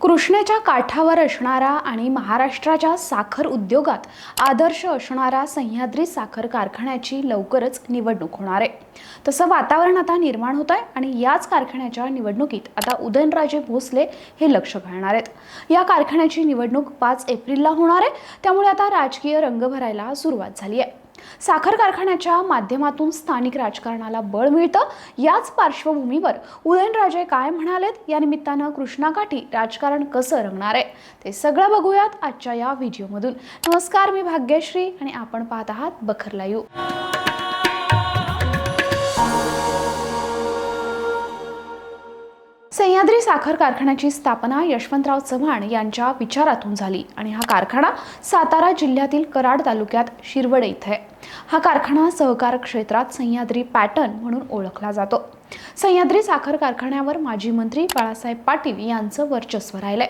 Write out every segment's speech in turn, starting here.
कृष्णेच्या काठावर असणारा आणि महाराष्ट्राच्या साखर उद्योगात आदर्श असणारा सह्याद्री साखर कारखान्याची लवकरच निवडणूक होणार आहे. तसं वातावरण आता निर्माण होत आहे आणि याच कारखान्याच्या निवडणुकीत आता उदयनराजे भोसले हे लक्ष घालणार आहेत. या कारखान्याची निवडणूक पाच एप्रिलला होणार आहे. त्यामुळे आता राजकीय रंग भरायला सुरुवात झाली आहे. साखर कारखान्याच्या माध्यमातून स्थानिक राजकारणाला बळ मिळतं. याच पार्श्वभूमीवर उदयनराजे काय म्हणालेत? या निमित्तानं कृष्णाकाठी राजकारण कसं रंगणार आहे? ते सगळं बघूयात आजच्या या व्हिडिओमधून. नमस्कार मी भाग्यश्री आणि आपण पाहत आहात बखर लाईव्ह सह्याद्री साखर कारखान्याची स्थापना यशवंतराव चव्हाण यांच्या विचारातून झाली आणि हा कारखाना सातारा जिल्ह्यातील कराड तालुक्यात शिरवड इथे आहे. हा कारखाना सहकार क्षेत्रात सह्याद्री पॅटर्न म्हणून ओळखला जातो. सह्याद्री साखर कारखान्यावर माजी मंत्री बाळासाहेब पाटील यांचं वर्चस्व राहिलंय.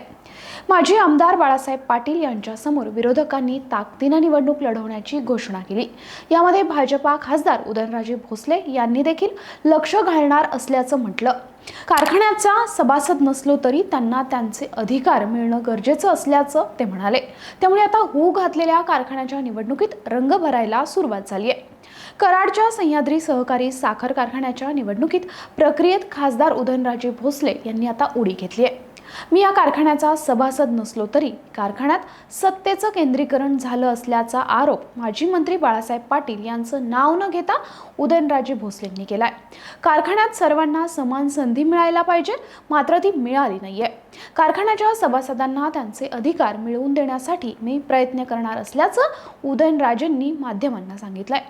माजी आमदार बाळासाहेब पाटील यांच्यासमोर विरोधकांनी ताकदीनं निवडणूक लढवण्याची घोषणा केली. यामध्ये भाजपा खासदार उदयनराजे भोसले यांनी देखील लक्ष घालणार असल्याचं म्हटलं. कारखान्याचा सभासद नसलो तरी त्यांना त्यांचे अधिकार मिळणं गरजेचं असल्याचं ते म्हणाले. त्यामुळे आता हू घातलेल्या कारखान्याच्या निवडणुकीत रंग भरायला सुरुवात झाली आहे कराडच्या सह्याद्री सहकारी साखर कारखान्याच्या निवडणुकीत प्रक्रियेत खासदार उदयनराजे भोसले यांनी आता उडी घेतली आहे मी या कारखान्याचा सभासद नसलो तरी कारखान्यात सत्तेचं केंद्रीकरण झालं असल्याचा आरोप माजी मंत्री बाळासाहेब पाटील यांचं नाव न घेता उदयनराजे भोसलेंनी केलाय. कारखान्यात सर्वांना समान संधी मिळायला पाहिजे मात्र ती मिळाली नाहीये. कारखान्याच्या सभासदांना त्यांचे अधिकार मिळवून देण्यासाठी मी प्रयत्न करणार असल्याचं उदयनराजेंनी माध्यमांना सांगितलंय.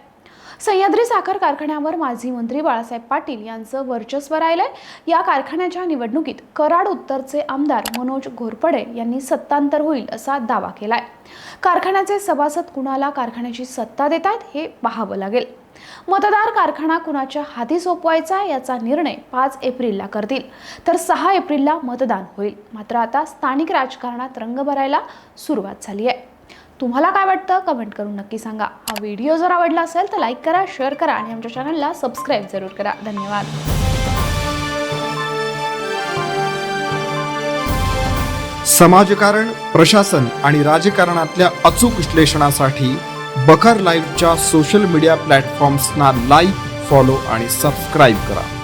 सह्याद्री साखर कारखान्यावर माजी मंत्री बाळासाहेब पाटील यांचं वर्चस्व राहिलंय. या कारखान्याच्या निवडणुकीत कराड उत्तरचे आमदार मनोज घोरपडे यांनी सत्तांतर होईल असा दावा केलाय. कारखान्याचे सभासद कुणाला कारखान्याची सत्ता देत आहेत हे पाहावं लागेल. मतदार कारखाना कुणाच्या हाती सोपवायचा याचा निर्णय पाच एप्रिलला करतील. तर सहा एप्रिलला मतदान होईल. मात्र आता स्थानिक राजकारणात रंग भरायला सुरुवात झाली आहे. तुम्हाला काय वाटतं? कमेंट करून नक्की सांगा. हा व्हिडिओ जर आवडला असेल तर लाईक करा शेअर करा आणि आमच्या चॅनलला सबस्क्राईब जरूर करा. धन्यवाद. समाजकारण प्रशासन आणि राजकारणातल्या अचूक विश्लेषणासाठी बखर लाईव्हच्या सोशल मीडिया प्लॅटफॉर्म्सना लाईक फॉलो आणि सबस्क्राईब करा.